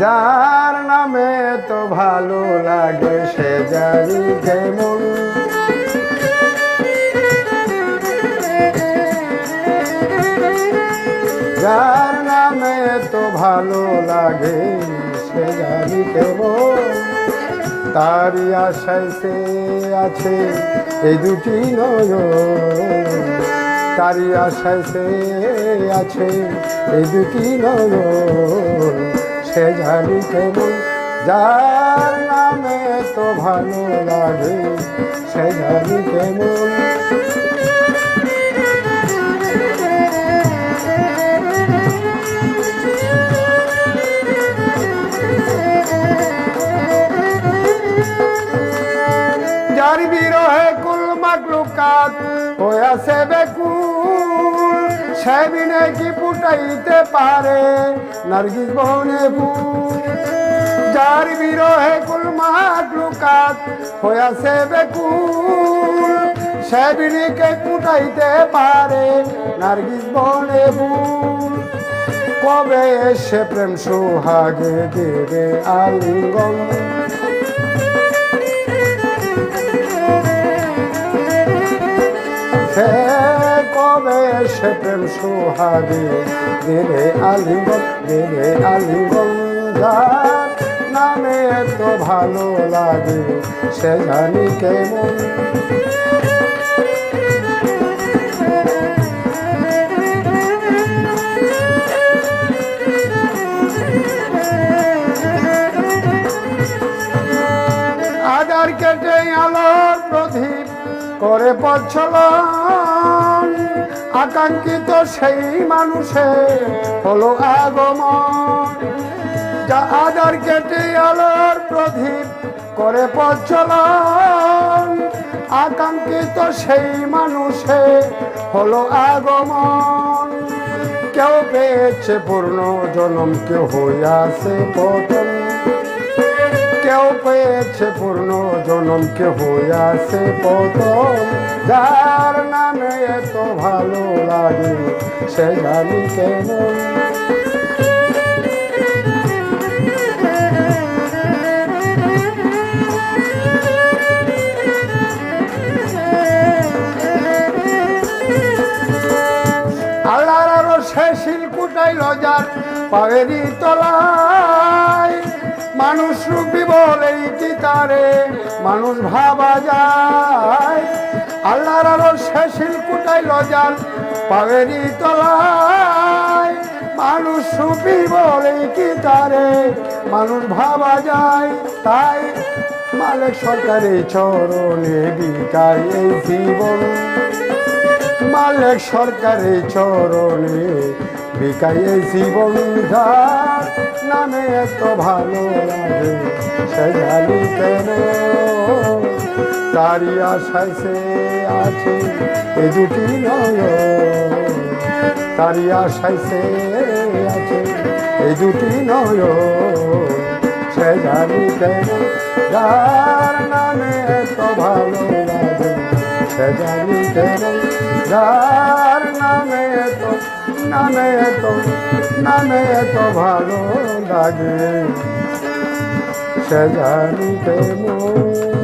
যার নামে তো ভালো লাগে, সে জানি কেমন। যার নামে তো ভালো লাগে, সে জানি কেমন। তারই আশায় সে আছে এই দুটি নয়ন। তারই আশায় সে আছে এই দুটি নয়ন। সে জানি কেমন যার নামে তো ভালো লাগে, সে জানি কেমন যার বিরহে কুল মাকলুকাত হইয়াছে বেকুল। সে বিনে কি ফুটাইতে পারে? নার্গিস বনে ফুল। যার বিরহে কুল মাকলুকাত হইয়াছে বেকুল। সে বিনে কে ফুটাইতে পারে? নার্গিস বনে ফুল। কবে এসে প্রেম সোহাগে দেবে আলিঙ্গন? সে প্রেম সোহাগে দেবে আলিঙ্গন দেবে আলিঙ্গন যার নামে তো ভালো লাগে, সে জানি কেমন। আধার কেটে আলোর প্রদীপ করে পচ্ছলন আকাঙ্ক্ষিত সেই মানুষে হলো আগমন। যা আধার কেটে আলোর প্রদীপ করে পচ্ছলন আকাঙ্ক্ষিত সেই মানুষে হলো আগমন। কেউ পেয়েছে পূর্ণ জনম, কেউ হইয়াছে পতন। কেউ পেয়েছে পূর্ণ জনম কে হইয়াছে প্রথম যার নামে এত ভালো লাগে, সে জানি কেমন। আল্লাহর সে শিলকুটাই লজার পায়েরই তলায়। মানুষ রূপী বলেই কি তারে? মানুষ ভাবা যায়। আল্লাহর আরও সে শিলকুটাই লজার পায়েরই তলায়। মানুষ রূপী বলেই কি তারে? মানুষ ভাবা যায়। তাই মালিক সরকারি চরণে বিকায় এই জীবন। মালিক সরকারি চরণে বিকায়ে জীবন যার নামে এত ভালো লাগে, সে জানি কেন? তারই আশায় সে আছে, এ দুটি নয় তারই আশায় সে আছে এই দুটি নয় সে জানি কেন? যার নামে এত ভালো লাগে, সে জানি কেন? যার নামে তো নামে এত নামে এত ভালো লাগে। সে জানিতে কেন